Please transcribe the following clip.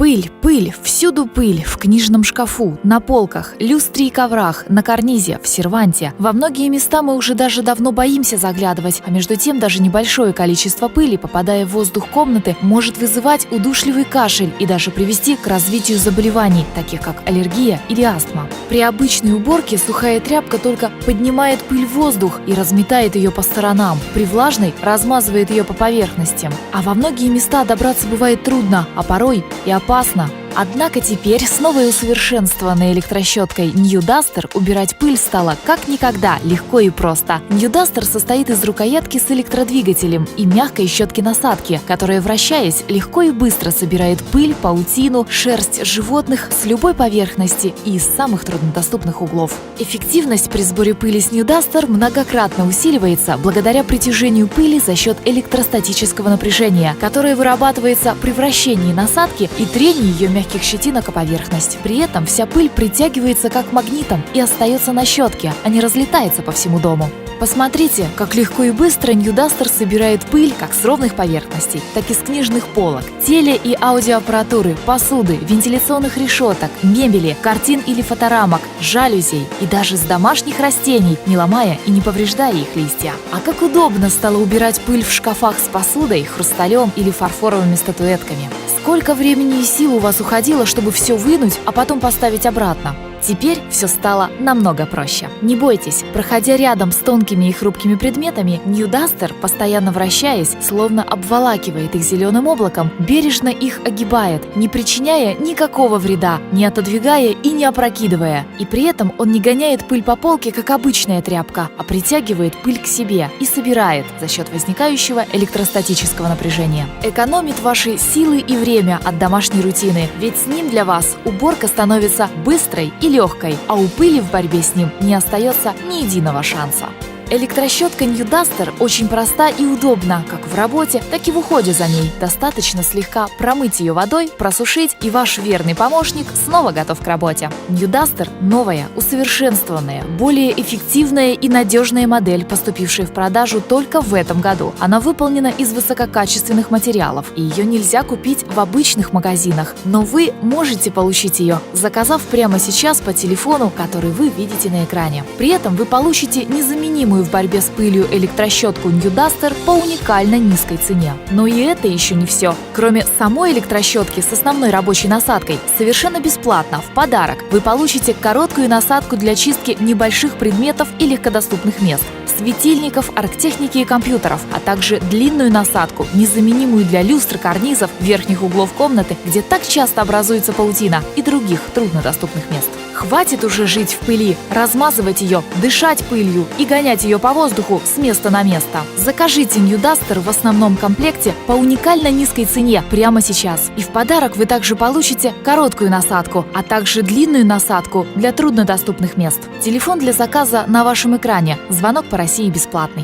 Пыль, пыль, всюду пыль, в книжном шкафу, на полках, люстре и коврах, на карнизе, в серванте. Во многие места мы уже даже давно боимся заглядывать, а между тем даже небольшое количество пыли, попадая в воздух комнаты, может вызывать удушливый кашель и даже привести к развитию заболеваний, таких как аллергия или астма. При обычной уборке сухая тряпка только поднимает пыль в воздух и разметает ее по сторонам, при влажной размазывает ее по поверхностям. А во многие места добраться бывает трудно, а порой и опасно опасно. Однако теперь с новой усовершенствованной электрощеткой New Duster убирать пыль стало как никогда легко и просто. New Duster состоит из рукоятки с электродвигателем и мягкой щетки насадки, которая, вращаясь, легко и быстро собирает пыль, паутину, шерсть животных с любой поверхности и из самых труднодоступных углов. Эффективность при сборе пыли с New Duster многократно усиливается благодаря притяжению пыли за счет электростатического напряжения, которое вырабатывается при вращении насадки и трении ее мягких щетинок о поверхность. При этом вся пыль притягивается как магнитом и остается на щетке, а не разлетается по всему дому. Посмотрите, как легко и быстро Duster собирает пыль как с ровных поверхностей, так и с книжных полок, теле- и аудиоаппаратуры, посуды, вентиляционных решеток, мебели, картин или фоторамок, жалюзей и даже с домашних растений, не ломая и не повреждая их листья. А как удобно стало убирать пыль в шкафах с посудой, хрусталем или фарфоровыми статуэтками. Сколько времени и сил у вас уходило, чтобы все вынуть, а потом поставить обратно? Теперь все стало намного проще. Не бойтесь, проходя рядом с тонкими и хрупкими предметами, Duster, постоянно вращаясь, словно обволакивает их зеленым облаком, бережно их огибает, не причиняя никакого вреда, не отодвигая и не опрокидывая. И при этом он не гоняет пыль по полке, как обычная тряпка, а притягивает пыль к себе и собирает за счет возникающего электростатического напряжения. Экономит ваши силы и время от домашней рутины, ведь с ним для вас уборка становится быстрой и легкой, а у пыли в борьбе с ним не остается ни единого шанса. Электрощетка New Duster очень проста и удобна как в работе, так и в уходе за ней. Достаточно слегка промыть ее водой, просушить, и ваш верный помощник снова готов к работе. New Duster – новая, усовершенствованная, более эффективная и надежная модель, поступившая в продажу только в этом году. Она выполнена из высококачественных материалов, и ее нельзя купить в обычных магазинах. Но вы можете получить ее, заказав прямо сейчас по телефону, который вы видите на экране. При этом вы получите незаменимую в борьбе с пылью электрощетку New Duster по уникально низкой цене. Но и это еще не все. Кроме самой электрощетки с основной рабочей насадкой, совершенно бесплатно в подарок вы получите короткую насадку для чистки небольших предметов и легкодоступных мест светильников, арктехники и компьютеров, а также длинную насадку, незаменимую для люстр, карнизов, верхних углов комнаты, где так часто образуется паутина, и других труднодоступных мест. Хватит уже жить в пыли, размазывать ее, дышать пылью и гонять ее по воздуху с места на место. Закажите New Duster в основном комплекте по уникально низкой цене прямо сейчас. И в подарок вы также получите короткую насадку, а также длинную насадку для труднодоступных мест. Телефон для заказа на вашем экране. Звонок по России бесплатный.